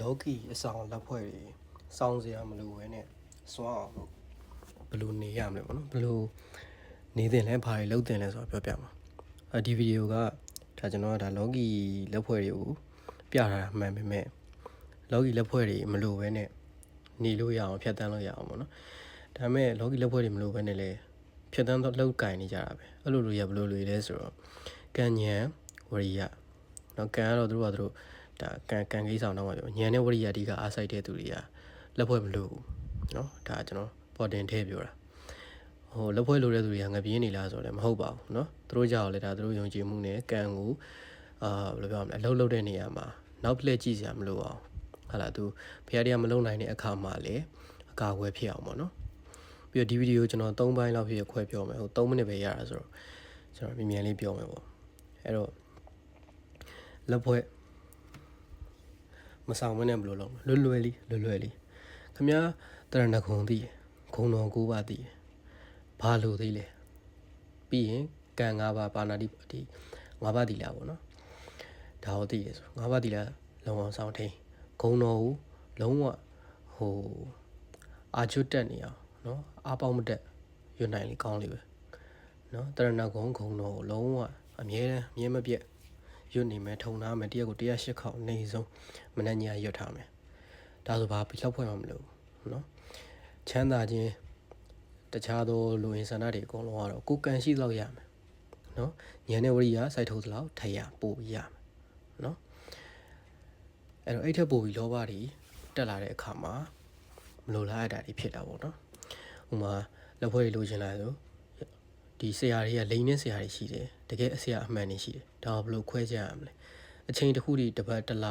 လောကီအဆောင်လက်ဖွဲ့တွေစောင်းစရာမလိုဘဲနဲ့စွမ်းအောင်လို့ဘယ်လိုနေရမလဲပေါ့နော်ဘယ်လိုနေတင်လဲဘာတွေလုပ်တင်လဲဆိုတော့ပြောပြမှာအဲဒီဗီဒီယိုကဒါကျွန်တော်ကဒါလောကီလက်ဖွဲ့တွေကိုပြထားတာမှန်ပေမဲ့လောကီလက်ဖွဲ့တွေမလိုဘဲနဲ့နေလို့ရအောင်ဖြတ်တန်းလို့ရအောင်ပေါ့နော်ဒါပေမဲ့လောကီလက်ဖွဲ့တွေမလိုဘဲနဲ့လည်းဖြတ်တန်းတော့လောက်ကင်နေကြတာပဲအဲ့လိုလိုရဘယ်လိုလိုလဲဆိုတော့ကံညံဝရိယနော်ကံကတော့သူတို့ကသူတို့ ဒါကန်ကန်ကိစ္စအောင်တော့ပြောညံတဲ့ဝရိယအဓိကအားစိုက်တဲ့သူတွေကလက်ဖွဲ့မလို့ဘူးเนาะဒါကျွန်တော်ပေါ်တင်ထဲပြောတာဟိုလက်ဖွဲ့လို့တဲ့သူတွေကငပြင်းနေလားဆိုတော့လည်းမဟုတ်ပါဘူးเนาะသူတို့ကြောက်လေဒါသူတို့ယုံကြည်မှုနဲ့ကန်ကိုအာဘယ်လိုပြောမလဲအလုပ်လုပ်တဲ့နေရာမှာနောက်ပြလက်ကြည့်စရာမလိုအောင်ဟာလာသူဖခင်တရားမလုံနိုင်တဲ့အခါမှာလည်းအကာအကွယ်ဖြစ်အောင်ပေါ့နော်ပြီးတော့ဒီဗီဒီယိုကျွန်တော်3ပိုင်းလောက်ဖြစ်ခွဲပြောမယ်ဟို3မိနစ်ပဲရတာဆိုတော့ကျွန်တော်မြင်မြန်လေးပြောမယ်ပေါ့အဲ့တော့လက်ဖွဲ့ မဆောင်မနဲ့ဘယ်လိုလုပ်မလဲလွယ်လွယ်လေးလွယ်လွယ်လေးခမ ्या တရဏဂုံသိတယ်ဂုံတော်ကိုးပါသိတယ်ဘာလို့သိလဲပြီးရင်ကံ၅ပါးပါဏာတိဒီ၅ပါးသိလားပေါ့နော်ဒါဟောသိရဆို၅ပါးသိလားလုံအောင်ဆောင်ထိန်ဂုံတော်ကိုလုံးဝဟိုအာချွတ်တက်နေအောင်နော်အာပေါက်မတက်ရွတ်နိုင်လေကောင်းလေပဲနော်တရဏဂုံဂုံတော်ကိုလုံးဝအမြဲတမ်းမြဲမပြတ် ရွတ်နေမယ်ထုံထားမယ်တရက်ကို108ခေါက်နေဆုံးမနှညာရွတ်ထားမယ်ဒါဆိုဘာပြီးလောက်ဖွဲ့မှမလို့နော်ချမ်းသာခြင်းတခြားသောလူရင်းဆန္ဒတွေအကုန်လုံးကတော့ကိုယ်ကံရှိတော့ရမယ်နော်ဉာဏ်နဲ့ဝိရိယစိုက်ထုတ်သလောက်ထရပို့ရမယ်နော်အဲ့တော့အဲ့ထက်ပို့ပြီးလောဘတွေတက်လာတဲ့အခါမှာမလိုလားအပ်တာတွေဖြစ်တာပေါ့နော်ဥမာလက်ဖွဲ့တွေလိုချင်လာဆို ဒီဆရာတွေကလိန်နဲ့ဆရာတွေရှိတယ်တကယ်အဆရာအမှန်တွေရှိတယ်ဒါဘယ်လိုခွဲကြရမလဲအချိန်တစ်ခုတည်းတစ်ပတ်တစ်လ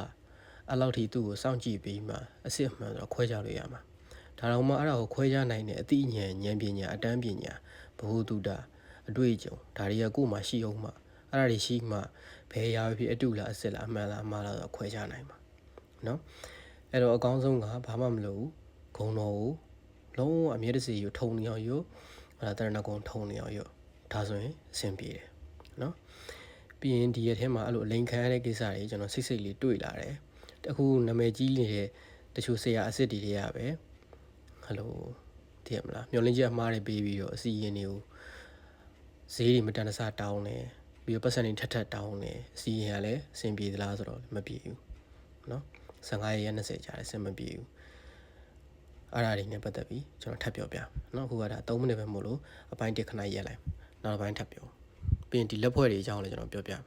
အဲ့လောက်ထိသူ့ကိုစောင့်ကြည့်ပြီးမှအစ်စ်အမှန်ဆိုတော့ခွဲကြလို့ရမှာဒါတော့မှအဲ့ဒါကိုခွဲခြားနိုင်တဲ့အသိဉာဏ်ဉာဏ်ပညာအတန်းပညာဘ ഹു တုဒအတွေ့အကြုံဒါတွေကကိုယ်မှရှိအောင်မှအဲ့ဒါတွေရှိမှဘယ်ရာဖြစ်အတုလားအစ်စ်လားအမှန်လားအမှားလားဆိုတော့ခွဲခြားနိုင်မှာနော်အဲ့တော့အကောင်းဆုံးကဘာမှမလုပ်ဘူးဂုံတော်ကိုလုံးဝအမြဲတစေယူထုံနေအောင်ယူအဲ့ဒါတရဏဂုံထုံနေအောင်ယူ ဒါဆိုရင်အဆင်ပြေတယ်နော်ပြီးရင်ဒီရက်ထဲမှာအဲ့လိုအလိန်ခံရတဲ့ကိစ္စတွေကျွန်တော်စိတ်စိတ်လေးတွေ့လာတယ်တခုနာမည်ကြီးနေတဲ့တချို့ဆရာအစ်စ်တွေတွေကပဲဟယ်လိုတည်ရမလားမျောလင်းချက်အမှားတွေပေးပြီးတော့အစီရင်တွေကိုဈေးတွေမတန်တဆတောင်းတယ်ပြီးတော့ပတ်စံတွေထက်ထက်တောင်းတယ်အစီရင်ကလည်းအဆင်ပြေသလားဆိုတော့မပြေဘူးเนาะ15ရက်20ကြာတယ်အဆင်မပြေဘူးအဲ့ဒါတွေနဲ့ပတ်သက်ပြီးကျွန်တော်ထပ်ပြောပြเนาะအခုကဒါ3မိနစ်ပဲမို့လို့အပိုင်းတစ်ခဏရက်လိုက် နောက်တစ်ပိုင်းထပ်ပြောပြီးရင်ဒီလက်ဖွဲ့တွေအကြောင်းလည်းကျွန်တော်ပြောပြမယ်